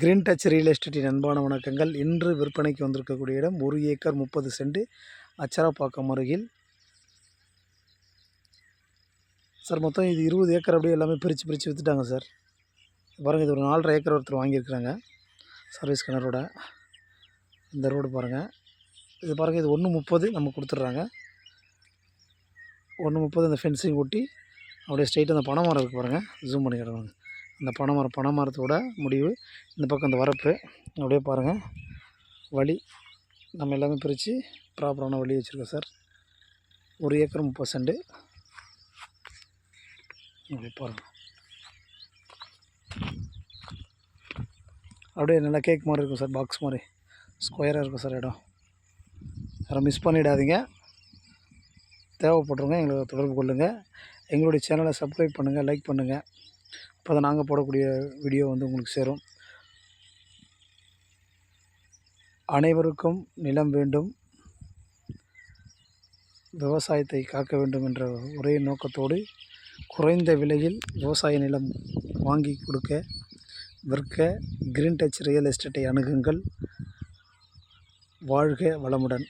Green touch real எஸ்டேட்டின் அன்பான வணக்கங்கள். இன்று விற்பனைக்கு வந்திருக்கக்கூடிய இடம் ஒரு ஏக்கர் முப்பது சென்ட் அச்சரப்பாக்கம் அருகில். சார் மொத்தம் இது இருபது ஏக்கர் அப்படியே எல்லாமே பிரித்து பிரித்து விற்றுட்டாங்க சார். பாருங்கள் இது ஒரு நாலரை ஏக்கர் ஒருத்தர் வாங்கியிருக்கிறாங்க. சர்வீஸ் கிணறோட. இந்த ரோடு பாருங்கள் இது பாருங்கள் இது ஒன்று முப்பது நம்ம கொடுத்துட்றாங்க. ஒன்று முப்பது இந்த ஃபென்சிங் ஒட்டி அப்படியே ஸ்ட்ரைட்டாக அந்த பனை மரம் இருக்குது பாருங்கள் ஜூம் பண்ணி கிடவாங்க இந்த பனைமரம் பனைமரத்தோட பனை மரத்தோட முடிவு இந்த பக்கம் இந்த வரப்பு. அப்படியே பாருங்கள் வழி நம்ம எல்லாமே பிரித்து ப்ராப்பரான வழி வச்சுருக்கோம் சார். ஒரு ஏக்கர் முப்பது சென்ட். அப்படியே பாருங்கள் அப்படியே நல்லா கேக் மாதிரி இருக்கும் சார் பாக்ஸ் மாதிரி. ஸ்கொயராக இருக்கும் சார் இடம். யாரும் மிஸ் பண்ணிடாதீங்க. தேவைப்பட்ருங்க எங்களை தொடர்பு கொள்ளுங்கள் எங்களுடைய சேனலை சப்ஸ்கிரைப் பண்ணுங்கள் லைக் பண்ணுங்கள் அப்போ அதை நாங்கள் போடக்கூடிய வீடியோ வந்து உங்களுக்கு சேரும். அனைவருக்கும் நிலம் வேண்டும் விவசாயத்தை காக்க வேண்டும் என்ற ஒரே நோக்கத்தோடு குறைந்த விலையில் விவசாய நிலம் வாங்கி கொடுக்க விற்க கிரீன் டச் ரியல் எஸ்டேட்டை அணுகுங்கள். வாழ்க வளமுடன்.